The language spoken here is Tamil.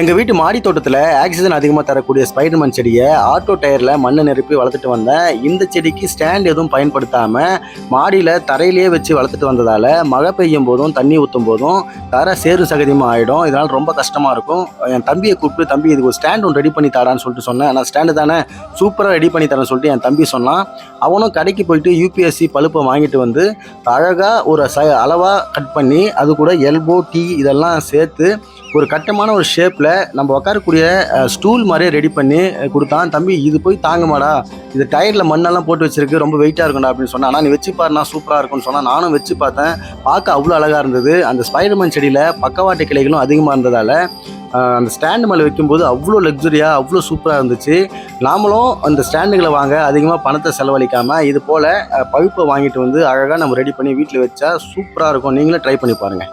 எங்கள் வீட்டு மாடி தோட்டத்தில் ஆக்சிஜன் அதிகமாக தரக்கூடிய ஸ்பைடர்மேன் செடியை ஆட்டோ டயரில் மண்ணை நிரப்பி வளர்த்துட்டு வந்தேன். இந்த செடிக்கு ஸ்டாண்ட் எதுவும் பயன்படுத்தாமல் மாடியில் தரையிலேயே வச்சு வளர்த்துட்டு வந்ததால் மழை பெய்யும் போதும் தண்ணி ஊற்றும் போதும் தர சேறு சகதியமாக ஆகிடும் இதனால் ரொம்ப கஷ்டமாக இருக்கும். என் தம்பியை கூப்பிட்டு தம்பி இதுக்கு ஒரு ஸ்டாண்ட் ஒன்று ரெடி பண்ணி தாடான்னு சொல்லிட்டு சொன்னேன். ஆனால் ஸ்டாண்டு தானே சூப்பராக ரெடி பண்ணி தரேன்னு சொல்லிட்டு என் தம்பி சொன்னான். அவனும் கடைக்கு போயிட்டு யூபிஎஸ்சி பழுப்பை வாங்கிட்டு வந்து அழகாக ஒரு ச அளவாக கட் பண்ணி அது கூட எல்போ டீ இதெல்லாம் சேர்த்து ஒரு கட்டமான ஒரு ஷேப்பில் நம்ம உட்காரக்கூடிய ஸ்டூல் மாதிரியே ரெடி பண்ணி கொடுத்தான். தம்பி இது போய் தாங்கமாடா. இது டயரில் மண்ணெல்லாம் போட்டு வச்சிருக்கு ரொம்ப வெயிட்டாக இருக்கும்டா அப்படின்னு சொன்னால் ஆனால் நீ வச்சு பாருண்ணா சூப்பராக இருக்கும்னு சொன்னால் நானும் வச்சு பார்த்தேன். பார்க்க அவ்வளோ அழகாக இருந்தது. அந்த ஸ்பைடர்மேன் செடியில் பக்கவாட்டு கிளைகளும் அதிகமாக இருந்ததால் அந்த ஸ்டாண்டு மேலே வைக்கும்போது அவ்வளோ லக்ஸுரியாக அவ்வளோ சூப்பராக இருந்துச்சு. நாமளும் அந்த ஸ்டாண்டுகளை வாங்க அதிகமாக பணத்தை செலவழிக்காமல் இது போல் பழுப்பை வாங்கிட்டு வந்து அழகாக நம்ம ரெடி பண்ணி வீட்டில் வச்சா சூப்பராக இருக்கும். நீங்களும் ட்ரை பண்ணி பாருங்கள்